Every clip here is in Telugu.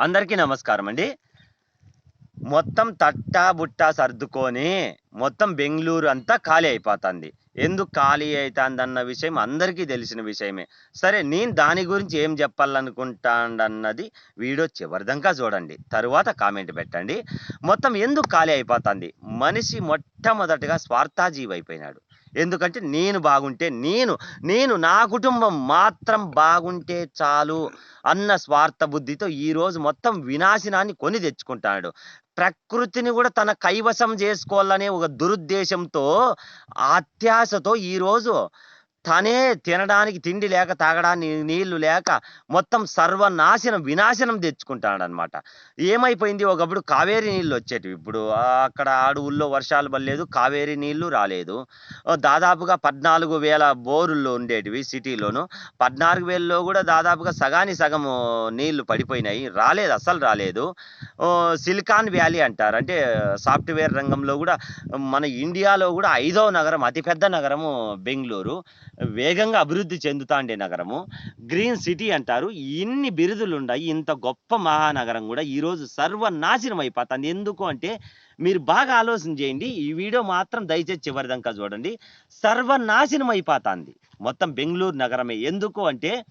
అందరికీ నమస్కారం అండి మొత్తం తట్టా బుట్టా సర్దుకొని మొత్తం బెంగళూరు అంతా ఖాళీ అయిపోతుంది. ఎందుకు ఖాళీ అవుతుందన్న విషయం అందరికీ తెలిసిన విషయమే. సరే నేను దాని గురించి ఏం చెప్పాలనుకుంటానన్నది వీడియో చివరిదంకా చూడండి. తరువాత కామెంట్ పెట్టండి. మొత్తం ఎందుకు ఖాళీ అయిపోతుంది? మనిషి మొట్టమొదటిగా స్వార్థాజీవి అయిపోయినాడు ఎందుకంటే నేను బాగుంటే నేను నేను నా కుటుంబం మాత్రం బాగుంటే చాలు అన్న స్వార్థ బుద్ధితో ఈరోజు మొత్తం వినాశనాన్ని కొని తెచ్చుకుంటాడు. ప్రకృతిని కూడా తన కైవసం చేసుకోవాలనే ఒక దురుద్దేశంతో అత్యాశతో ఈరోజు తనే తినడానికి తిండి లేక తాగడానికి నీళ్ళు లేక మొత్తం సర్వనాశనం వినాశనం తెచ్చుకుంటాడనమాట ఏమైపోయింది? ఒకప్పుడు కావేరీ నీళ్ళు వచ్చేటివి. ఇప్పుడు అక్కడ అడవుల్లో వర్షాలు పడలేదు కావేరీ నీళ్ళు రాలేదు. దాదాపుగా పద్నాలుగు వేల బోరుల్లో ఉండేటివి సిటీలోను. పద్నాలుగు వేలలో కూడా దాదాపుగా సగాని సగము నీళ్ళు పడిపోయినాయి. రాలేదు అస్సలు రాలేదు. సిలికాన్ వ్యాలీ అంటారు. అంటే సాఫ్ట్వేర్ రంగంలో కూడా మన ఇండియాలో కూడా ఐదవ నగరం అతిపెద్ద నగరము బెంగళూరు. వేగంగా అభివృద్ధి చెందుతాండే నగరము. గ్రీన్ సిటీ అంటారు. ఇన్ని బిరుదులు ఉన్నాయి ఇంత గొప్ప మహానగరం కూడా ఈరోజు సర్వనాశనం అయిపోతుంది. ఎందుకు అంటే మీరు బాగా ఆలోచన చేయండి. ఈ వీడియో మాత్రం దయచేసి చివరిదాకా చూడండి. సర్వనాశనం అయిపోతుంది. మొత్తం బెంగళూరు నగరమే. ఎందుకు అంటే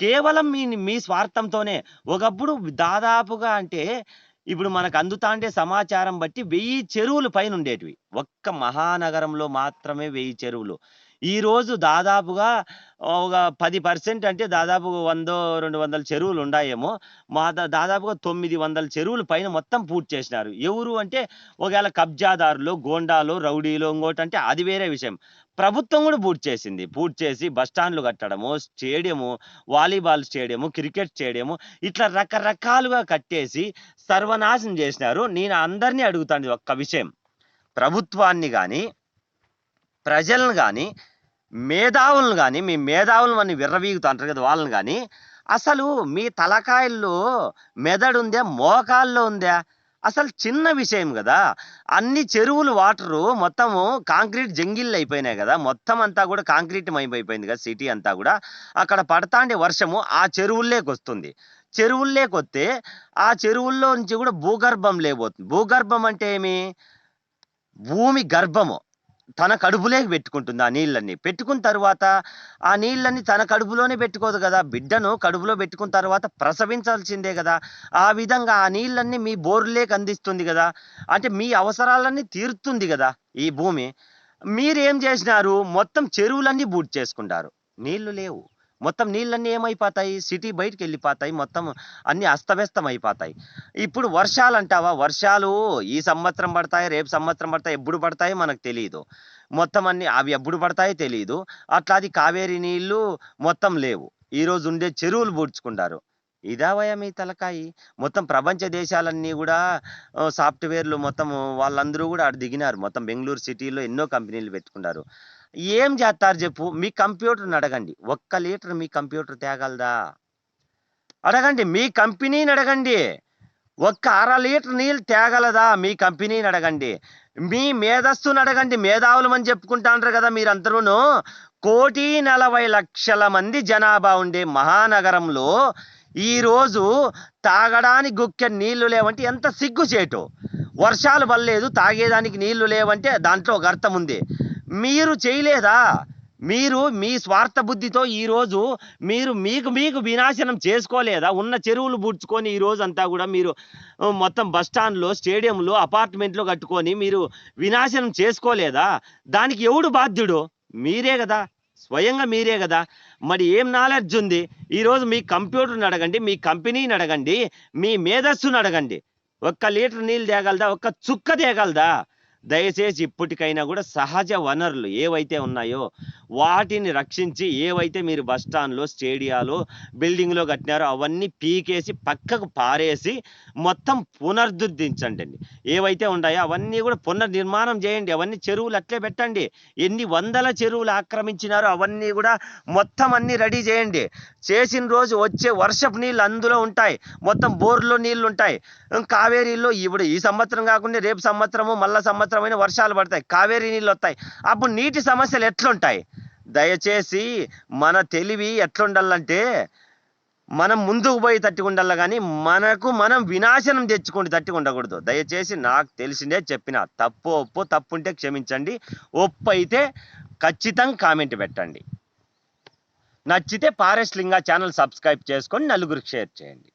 కేవలం మీ మీ స్వార్థంతోనే. ఒకప్పుడు దాదాపుగా అంటే ఇప్పుడు మనకు అందుతాండే సమాచారం బట్టి వెయ్యి చెరువులు పైన ఉండేటివి. ఒక్క మహానగరంలో మాత్రమే వెయ్యి చెరువులు. ఈరోజు దాదాపుగా ఒక పది పర్సెంట్ అంటే దాదాపు వందో రెండు వందల చెరువులు ఉన్నాయేమో. మా దా- దాదాపుగా తొమ్మిది వందల చెరువులు పైన మొత్తం పూర్తి చేసినారు. ఎవరు అంటే ఒకవేళ కబ్జాదారులు గోండాలు రౌడీలు ఇంకోటి అంటే అది వేరే విషయం. ప్రభుత్వం కూడా పూర్తి చేసింది. పూర్తి చేసి బస్ స్టాండ్లు కట్టడము stadium volleyball stadium cricket stadium ఇట్లా రకరకాలుగా కట్టేసి సర్వనాశనం చేసినారు. నేను అందరినీ అడుగుతాను ఒక్క విషయం. ప్రభుత్వాన్ని కానీ ప్రజలను కానీ మేధావులను కానీ మీ మేధావులు అని విర్రవీగుతూ అంటారు కదా వాళ్ళని కానీ అసలు మీ తలకాయల్లో మెదడు ఉందా మోకాల్లో ఉందా? అసలు చిన్న విషయం కదా. అన్ని చెరువులు వాటరు మొత్తము కాంక్రీట్ జంగిళ్ళు అయిపోయినాయి కదా. మొత్తం అంతా కూడా కాంక్రీట్ అయిపోయింది కదా సిటీ అంతా కూడా. అక్కడ పడతాండే వర్షము ఆ చెరువుల్లోకి వస్తుంది. చెరువుల్లోకి వస్తే ఆ చెరువుల్లో నుంచి కూడా భూగర్భం లేబోతుంది. భూగర్భం అంటే ఏమి? భూమి గర్భము. తన కడుపులే పెట్టుకుంటుంది ఆ నీళ్ళని. పెట్టుకున్న తర్వాత ఆ నీళ్ళని తన కడుపులోనే పెట్టుకోదు కదా. బిడ్డను కడుపులో పెట్టుకున్న తర్వాత ప్రసవించాల్సిందే కదా. ఆ విధంగా ఆ నీళ్ళన్ని మీ బోర్లేకి అందిస్తుంది కదా. అంటే మీ అవసరాలన్నీ తీరుతుంది కదా ఈ భూమి. మీరేం చేసినారు? మొత్తం చెరువులన్నీ బూట్ చేసుకుంటారు. నీళ్ళు లేవు. మొత్తం నీళ్ళన్నీ ఏమైపోతాయి? సిటీ బయటికి వెళ్ళిపోతాయి మొత్తం అన్ని అస్తవ్యస్తం అయిపోతాయి ఇప్పుడు వర్షాలు అంటావా వర్షాలు ఈ సంవత్సరం పడతాయి? రేపు సంవత్సరం పడతాయి? ఎప్పుడు పడతాయో మనకు తెలియదు మొత్తం అన్ని అవి ఎప్పుడు పడతాయో తెలియదు అట్లా అది కావేరీ నీళ్ళు మొత్తం లేవు. ఈరోజు ఉండే చెరువులు పూడ్చుకుంటారు. ఇదావయా మీ తలకాయి? మొత్తం ప్రపంచ దేశాలన్నీ కూడా సాఫ్ట్వేర్లు మొత్తం వాళ్ళందరూ కూడా అటు దిగినారు. మొత్తం బెంగళూరు సిటీలో ఎన్నో కంపెనీలు పెట్టుకున్నారు ఏం చేస్తారు చెప్పు మీ కంప్యూటర్ని అడగండి. ఒక్క లీటర్ మీ కంప్యూటర్ తేగలదా? అడగండి మీ కంపెనీని అడగండి. ఒక్క అర లీటర్ నీళ్ళు తేగలదా? మీ కంపెనీని అడగండి. మీ మేధస్సును అడగండి. మేధావులు అని చెప్పుకుంటాంటారు కదా మీరందరూను. కోటి నలభై లక్షల మంది జనాభా ఉండే మహానగరంలో ఈరోజు తాగడానికి గుక్కె నీళ్ళు లేవంటే ఎంత సిగ్గుచేటు. వర్షాలు పడలేదు తాగేదానికి నీళ్ళు లేవంటే దాంట్లో ఒక అర్థం ఉంది. మీరు చేయలేదా? మీరు మీ స్వార్థ బుద్ధితో ఈరోజు మీరు మీకు మీకు వినాశనం చేసుకోలేదా? ఉన్న చెరువులు బుడ్చుకొని ఈ రోజు అంతా కూడా మీరు మొత్తం బస్ స్టాండ్లో స్టేడియంలో అపార్ట్మెంట్లో కట్టుకొని మీరు వినాశనం చేసుకోలేదా? దానికి ఎవడు బాధ్యుడు? మీరే కదా. స్వయంగా మీరే కదా. మరి ఏం నాలెడ్జ్ ఉంది? ఈరోజు మీ కంప్యూటర్ని అడగండి మీ కంపెనీని అడగండి మీ మేధస్సును అడగండి. ఒక్క లీటర్ నీళ్ళు తేగలదా? ఒక్క చుక్క తేగలదా? దయచేసి ఇప్పటికైనా కూడా సహజ వనరులు ఏవైతే ఉన్నాయో వాటిని రక్షించి ఏవైతే మీరు బస్ స్టాండ్లో స్టేడియాలో బిల్డింగ్లో కట్టినారో అవన్నీ పీకేసి పక్కకు పారేసి మొత్తం పునరుద్ధరించండి అండి ఏవైతే ఉన్నాయో అవన్నీ కూడా పునర్నిర్మాణం చేయండి. అవన్నీ చెరువులు అట్లే పెట్టండి. ఎన్ని వందల చెరువులు ఆక్రమించినారో అవన్నీ కూడా మొత్తం అన్ని రెడీ చేయండి. చేసిన రోజు వచ్చే వర్షపు నీళ్ళు అందులో ఉంటాయి. మొత్తం బోర్లో నీళ్ళు ఉంటాయి. కావేరీలో ఇప్పుడు ఈ సంవత్సరం కాకుండా రేపు సంవత్సరము మళ్ళా సంవత్సరమైన వర్షాలు పడతాయి. కావేరీ నీళ్ళు వస్తాయి. అప్పుడు నీటి సమస్యలు ఎట్లుంటాయి? దయచేసి మన తెలివి ఎట్లుండాలంటే మనం ముందుకు పోయి తట్టి ఉండాలి కానీ మనకు మనం వినాశనం తెచ్చుకుంటే తట్టి ఉండకూడదు దయచేసి నాకు తెలిసిందే చెప్పిన తప్పు ఒప్పు తప్పు ఉంటే క్షమించండి. ఒప్పు అయితే ఖచ్చితంగా కామెంట్ పెట్టండి. నచ్చితే పారెస్ట్ లింగా ఛానల్ సబ్స్క్రైబ్ చేసుకొని నలుగురికి షేర్ చేయండి.